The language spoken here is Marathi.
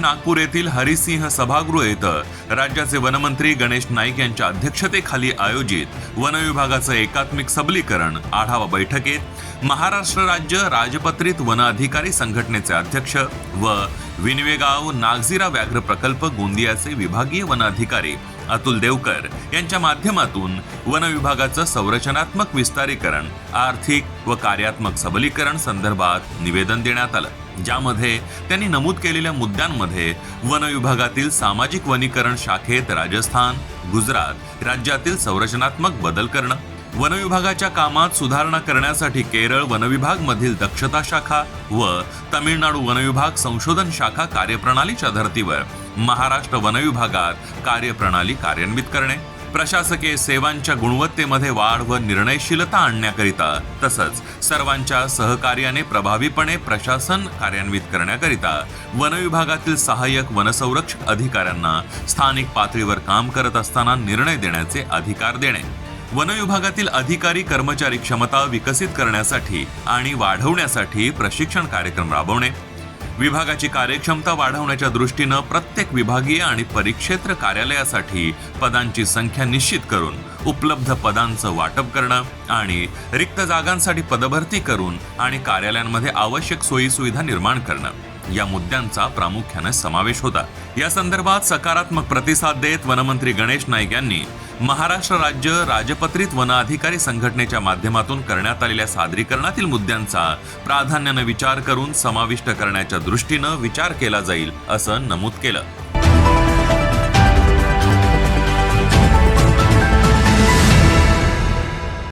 नागपूर येथील हरिसिंह सभागृह येथं राज्याचे वनमंत्री गणेश नाईक यांच्या अध्यक्षतेखाली आयोजित वन विभागाचं एकात्मिक सबलीकरण आढावा बैठकीत महाराष्ट्र राज्य राजपत्रित वन अधिकारी संघटनेचे अध्यक्ष व विनवेगाव नागझिरा व्याघ्र प्रकल्प गोंदियाचे विभागीय वन अधिकारी अतुल देवकर यांच्या माध्यमातून वन विभागाचं संरचनात्मक विस्तारीकरण आर्थिक व कार्यात्मक सबलीकरण संदर्भात निवेदन देण्यात आलं ज्यामध्ये त्यांनी नमूद केलेल्या मुद्द्यांमध्ये वन विभागातील सामाजिक वनीकरण शाखेत राजस्थान गुजरात राज्यातील संरचनात्मक बदल करणं वन विभागाच्या कामात सुधारणा करण्यासाठी केरळ वन विभाग मधील दक्षता शाखा व तमिळनाडू वन विभाग संशोधन शाखा कार्यप्रणालीच्या धर्तीवर महाराष्ट्र वनविभागात कार्यप्रणाली कार्यान्वित करणे प्रशासकीय सेवांच्या गुणवत्तेमध्ये वाढ व निर्णयशीलता आणण्याकरिता तसंच सर्वांच्या सहकार्याने प्रभावीपणे प्रशासन कार्यान्वित करण्याकरिता वनविभागातील सहाय्यक वनसंरक्षक अधिकाऱ्यांना स्थानिक पातळीवर काम करत असताना निर्णय देण्याचे अधिकार देणे वनविभागातील अधिकारी कर्मचारी क्षमता विकसित करण्यासाठी आणि वाढवण्यासाठी प्रशिक्षण कार्यक्रम राबवणे विभागाची कार्यक्षमता वाढवण्याच्या दृष्टीनं प्रत्येक विभागीय आणि परिक्षेत्र कार्यालयासाठी पदांची संख्या निश्चित करून उपलब्ध पदांचं वाटप करणं आणि रिक्त जागांसाठी पदभरती करून आणि कार्यालयांमध्ये आवश्यक सोयीसुविधा निर्माण करणं. या मुद्द्यांचा प्रामुख्याने समावेश होता. या संदर्भात सकारात्मक प्रतिसाद देत वनमंत्री गणेश नाईक यांनी महाराष्ट्र राज्य राजपत्रित वन अधिकारी संघटनेच्या माध्यमातून करण्यात आलेल्या सादरीकरणातील मुद्द्यांचा प्राधान्यानं विचार करून समाविष्ट करण्याच्या दृष्टीनं विचार केला जाईल असं नमूद केलं.